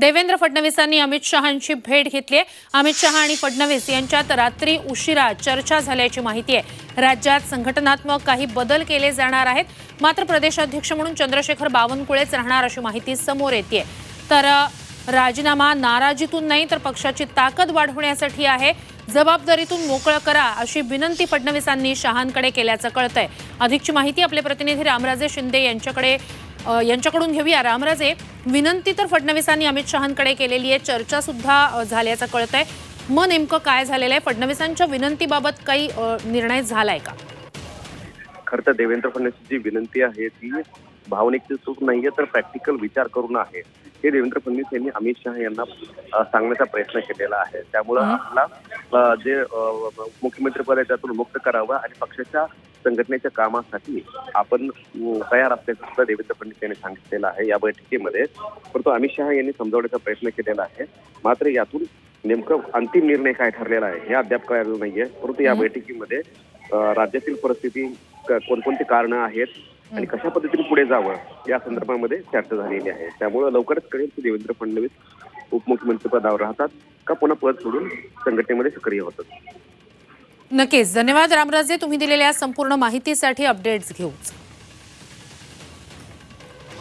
देवेंद्र फडणवीसांनी अमित शहांची भेट घेतली आहे. अमित शहा आणि फडणवीस यांच्यात रात्री उशिरा चर्चा झाल्याची माहिती आहे. राज्यात संघटनात्मक काही बदल केले जाणार आहेत. मात्र प्रदेशाध्यक्ष म्हणून चंद्रशेखर बावनकुळेच राहणार अशी माहिती समोर येते तर राजीनामा नाराजीतून नाही तर पक्षाची ताकद वाढवण्यासाठी आहे. जबाबदारीतून मोकळं करा अशी विनंती फडणवीसांनी शहांकडे केल्याचं कळतंय. अधिकची माहिती आपले प्रतिनिधी रामराजे शिंदे यांच्याकडे यांच्याकडून घेऊया. रामराजे विनंती तर फडणवीसांनी अमित शहांकडे केलेली आहे. चर्चा सुद्धा अ, झाल्याचं कळतंय. मग नेमकं काय झालेलं आहे? फडणवीसांच्या विनंतीबाबत काही निर्णय झालाय का? खरं तर देवेंद्र फडणवीस जी विनंती आहे ती भावनिकची चूक नाहीये तर प्रॅक्टिकल विचार करून आहे. हे देवेंद्र फडणवीस यांनी अमित शहा यांना सांगण्याचा प्रयत्न केलेला आहे. त्यामुळं आपला जे अ, मुख्यमंत्री पद आहे त्यातून मुक्त करावं आणि पक्षाच्या संघटनेच्या कामासाठी आपण तयार असल्याचं सुद्धा देवेंद्र फडणवीस यांनी सांगितलेलं आहे या बैठकीमध्ये. परंतु अमित शहा यांनी समजावण्याचा प्रयत्न केलेला आहे. मात्र यातून नेमकं अंतिम निर्णय काय ठरलेला आहे हे अद्याप कळालेलं नाहीये. परंतु या बैठकीमध्ये राज्यातील परिस्थिती क- कोणकोणती कारणं आहेत आणि कशा पद्धतीने पुढे जावं या संदर्भामध्ये चर्चा झालेली आहे. त्यामुळे लवकरच कळेल की देवेंद्र फडणवीस उपमुख्यमंत्री पदावर राहतात का पुन्हा पद सोडून संघटनेमध्ये सक्रिय होतात. नक्कीच. धन्यवाद रामराजे. तुम्ही दिलेल्या संपूर्ण माहितीसाठी अपडेट्स घेऊ